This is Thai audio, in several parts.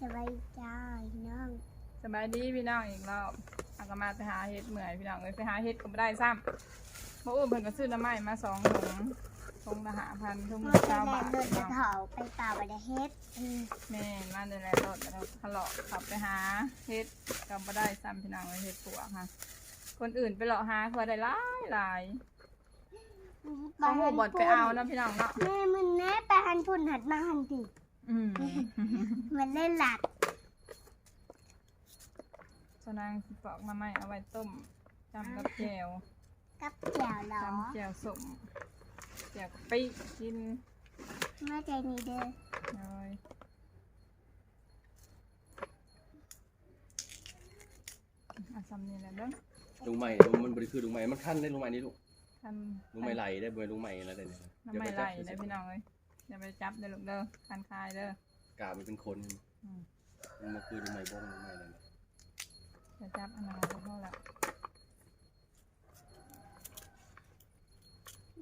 สบายจ้าพี่น้องสบายดีพี่น้องอีกรอบอากมาไปหาเห็ดเหมื่อยพี่น้องเลยไปหาเห็ดก็ไม่ได้ซ้ำมาอุ้มเพิ่นก็ซื้อน้ำไม้มาสองถุงถุงละหาพันถุงมาละไปเก้าแลบาทนเดินพี่จะน้องเถาไปป่าบันเฮ็ดอืมแม่นมาเดินแลรถแล้วทะเลาะขับไปหาเห็ดก็ไม่ได้ซ้ำพี่น้องเลยเห็ดปัวค่ะ คนอื่นไปเลาะหาเขาได้หลายหลายเขาหัวบดไปเอานะพี่น้องเนาะแม่มึงแน่ไปหันพุ่นหัดมาหันดิ อืมมันเล่นหลักสนางสิปอกมาไม่เอาไว้ต้มจำกับแจวกับแจ่วเหรอจำแจวสมแจวกะปิกินแม่ใจนี่เด้อเลยเอาซ้ำนี่แหละเด้อลุงใหม่มันบริคือลุงใหม่มันขั้นได้ลุงใหม่นี่ลูกทำลุงใหม่ไหลได้บ่ลุงใหม่อะไรได้เนี่ยน้ำไม่ไหลเลยพี่น้องเลย อย่าไปจับเด้อลูกเด้อคันคายเด้อกาบมันเป็นคนอืมมันมาคือลุงใหม่บ้องลุงใหม่นั่นน่ะอย่าจับอันนั้นก็เท่าละ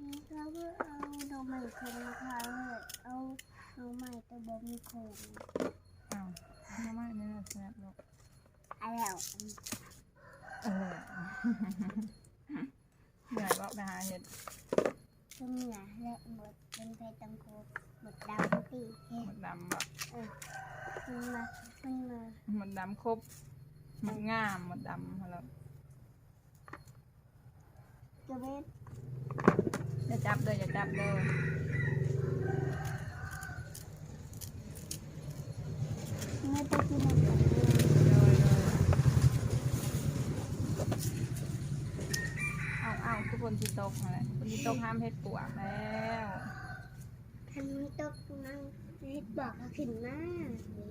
นี่ก็เพื่อเอาดอกไม้โคงค่ะเอาดอกไม้ตัวบ่มีโคงอ้าวน้ำไม่นี่เลยแซ่บลูกเอาแล้วเออ เหนื่อยบอกไปหาเห็ด ก็เหนือและหมดเป็นไปตังโคหมดดำปีเฮ็หมดดดำแบบมันมามันมาหมดดำครบหมดงามหมดดำแล้วจะเว้นอย่าจับเด้ออย่าจับเด้อไม่ไปกินมันกันเลย เลยเลยเอาเอาทุกคนที่ตกนั่นแหละคนที่ตกห้ามเฮ็ดปวกแล้วทันตกนั่งเฮ็ดบอกเขาขึ้นมา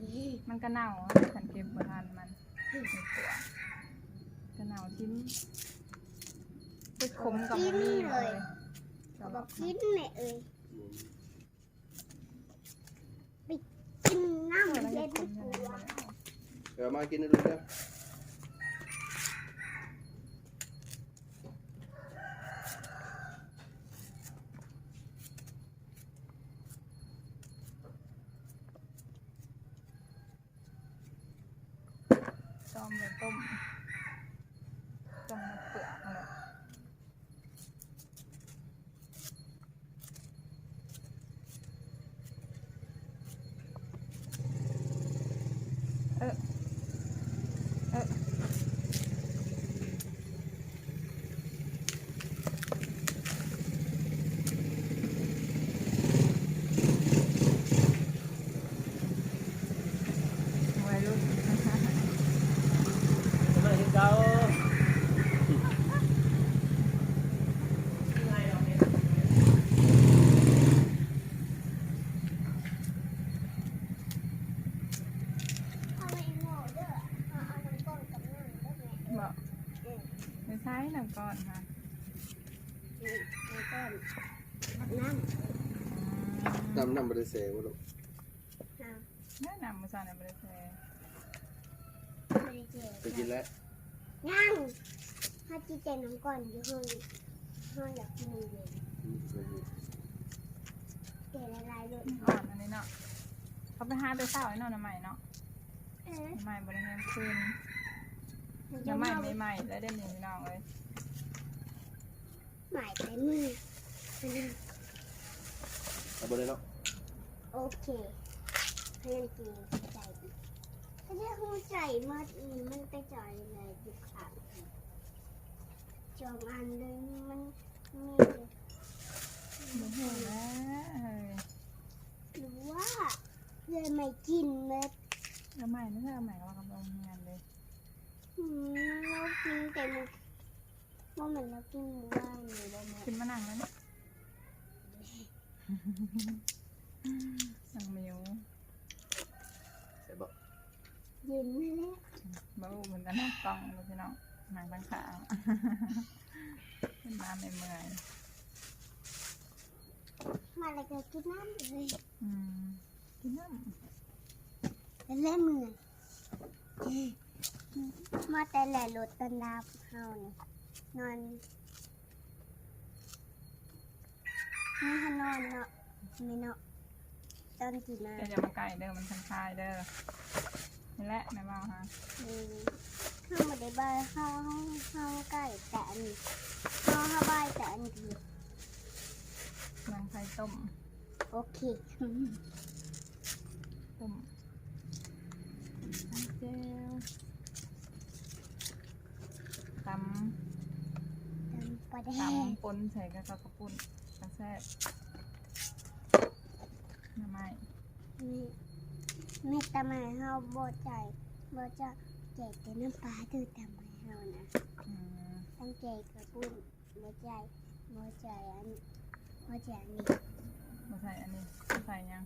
นี่มันก็เน่าฉันเก็บบ่ทันมันเฮ็ดปวกก็เน่าทิ้งไปขมกับมันนี่เลยเขาบอกกินแม่เอ้ยไปกินน้ำเออแล้วเย็เฮ็นดขให้มยังกูไงอะเดี๋ยวมากินนะลูกเด้อ จอมไปต้มจอมมาเปลือกนั่นแหละเออเออ วัยรุ่น มาเห็นเจ้า เอาไว้โง่เด้อเอาเอาน้ำก้อนกับน้ำเด้อแม่ บอก เออ ไม่ใช่หนังก่ อนค่ะนี่น้ำก้อนกับน้ำดำน้ำบริเสวะลูกเอาแนะนำมาสอนในบริษัทไม่ได้เจ็บไปกินแล้วยังถ้าจีเจน้ำก้อนอยู่ห้องห้องอยากกินเย็นเจละลายเลยอ่อนอันนี้เนาะเขาไปหาไปเศร้าไอ้เนาะน้ำใหม่เนาะเออน้ำใหม่บริเวณคืนมันจะน้ำใหม่มาไม่ใหม่ได้เด่นหนึ่งน้องเลย หมายไปมือเอาบ่ได้เนาะโอเคเพื่อนจีใจดีถ้าเรียกหัวใจมาอืมมันไปจ่อยเลยดิค่ะจองอันเลยมันมีไม่เห็นแล้วหรือว่าเลยไม่กินเม็ดน้ำใหม่ไม่ใช่น้ำใหม่เรากำลังงานเลยอืมเรากินแต่มัน ว่าเหมือนเรากินหมูว่านหรือว่ามันขึ้นมานั่งแล้วเนี่ยนั่งมิวใส่บ่เย็นแล้วบ้าเหมือนกันนั่งกล้องเลยพี่น้องนั่งตั้งขางขึ้นมาไม่เมื่อยมาแล้วก็กินน้ำเลยอืมกินน้ำแล้วเล่นมือมาแต่แหล่รถตันดาบเฮานี่ นอนนี่ฮานอนเนาะไม่เนาะตตอนกินนะจะอย่ามาใกล้เด้อมันคันคายเด้อนี่แหละแม่บ้าฮะอืมข้าวมาได้บ้านข้าวข้าวไก่แต่อันนี้ข้าวห้าใบายแต่อันนี้นางไฟต้มโอเคต้มเจลตำ ตำปลาแดงตำปนใส่กับข้าวกระปุ่นกระแซ่บหน้ำไม้นี่มีตำไมเฮาบ่ใจบ่จะแจกแต่น้ำปลาดูตำไมเฮานะอืมตั้งใจกระปุ้นบ่ใจบ่ใจอันบ่ใจอันนี้มาใส่อันนี้ใส่ยัง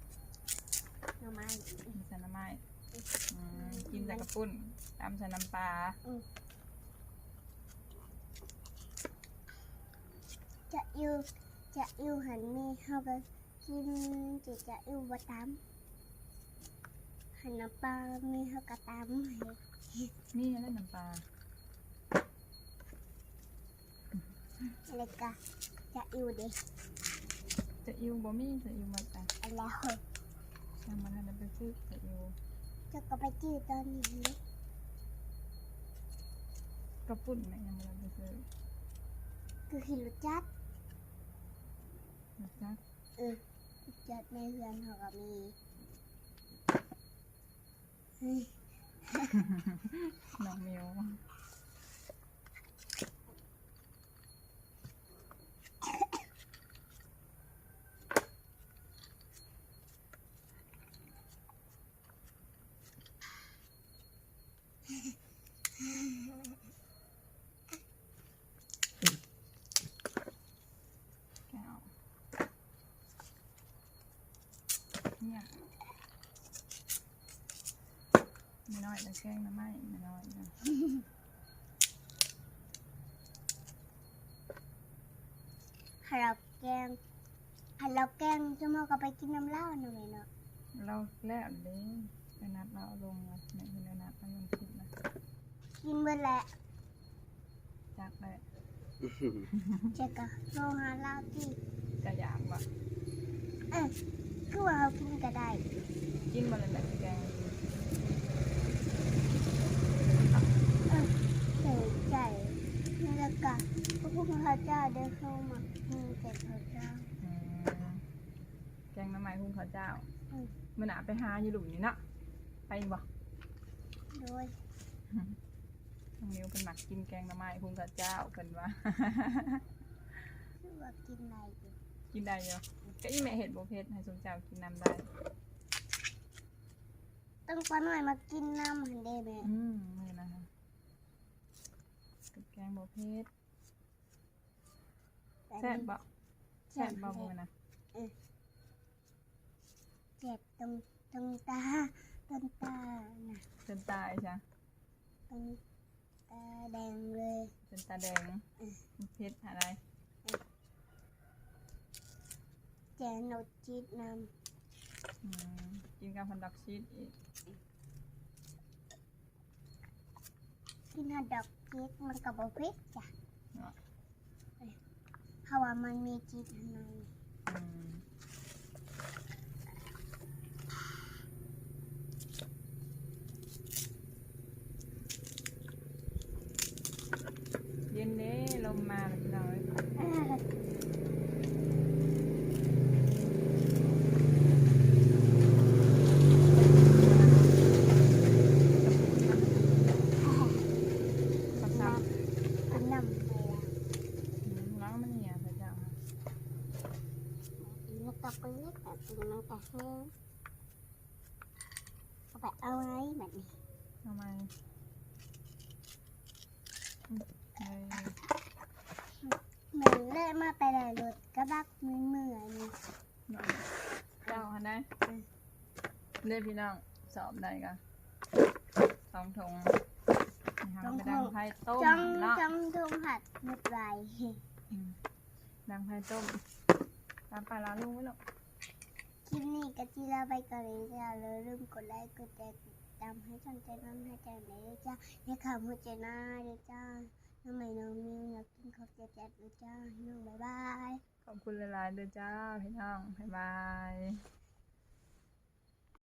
หน่อไม้ มีใส่น้ำไม้อืมกินใส่กระปุ่นตำใส่น้ำปลา จะอยู่จะอยู่หันมีเฮาก็กินจะจะอยู่บ่ตำหันน้ำปลามีเฮาก็ตำให้นี่อะไรน้ำปลาแล้วก็จะอยู่เด้จะอิวบ่มีจะอิวมาแต่แล้วยังมันทันได้ไปซื้อจะอิวจะก็ไปจื้อตอนนี้กระปุ่นเนี่ยยังไม่ได้ไปซื้อคือหิรู้จักนะ จ๊ะเออรู้จักในเรือนเขาก็มีเฮ้ย น้องมิว แก้ว เนี่ยไม่น้อยแต่แกล้งนะไม่ไม่น้อยนะให้เราแกงให้เราแกงจะมาก็ไปกินน้ำเหล้าหน่อยเนาะเราแล้วเลยไปนัดเราเอาลงมาในที่เรานัดเอาลงคลิปนะกินเมื่อแหละจักได้เจ๊ก็โทรหาเหล้าที่กระยางว่ะเออ คือว่าเรากินก็ได้กินมาเลยแบบแกงเออใส่ใจแล้วก็พระพุทธเจ้าเดินเข้ามามีแต่พระเจ้าอืมแกงน้ำไม้หุ้งข้าวเจ้าอืมมื่อหนาไปหาอยู่หลุมนี่เนาะไปบ่โดยน้องมิวเป็นหมักกินแกงน้ำไม้หุ้งข้าวเจ้าเป็นว่า คือว่ากินอะไรอยู่ กินได้เยอะก็อีแม่เห็ดโบเพชรให้สมเจ้ากินน้ำได้ ต้องปลาหน่อยมากินน้ำหันเดแม่อืมนี่นะคะกับแกงโบเพชรแซ่บบ่แซ่บบ่มือนะเจ็บตรงตรงตาตรงตาน่ะจนตายใช่ตรงตาแดงเลยจนตาแดงอืมเพชรอะไร แจนโนจิตน้อืมกินกับพันดักชีสอีกำกินฮอทดอกจิตมันกับบอพิษจ้ะเนาะเพราะว่ามันมีจิตข้างในอืมเย็นเด้ลมมาเลยพี่น้อย เออ สักซ้ กินน้ำไปแล้วำล้างมันเนี่ยพระเจ้าค่ะ มันก็เปื้อนแต่กินมันก็แห้งเอาไปเอาไว้แบบนี้ทำไมอืมเลยเหมือนเล่มาแต่ละรถกระบักมือมือนี่หน่อยเจ้าคะนะเล่พี่น้องสอบได้กันสองถุงนะคะไปดังไพ่ต้มจ้องเนาะจ้องทงหัดมุดไหลอืมดังไพ่ต้มตามไปร้าลุงไว้หรอก คลิปนี้ก็จีลาไปก่อนเลยจ้าเลยลืมกดไลค์กดแชร์ติดตามให้ช่องใจน้องให้ใจไหนเลยจ้าในข่าวหัวใจหน้าเลยจ้าน้องใหม่น้องมิวอยากกินข้าวเจ็ดเลยจ้าน้องบายบายขอบคุณหลายๆเด้อจ้าพี่น้องบ๊ายบาย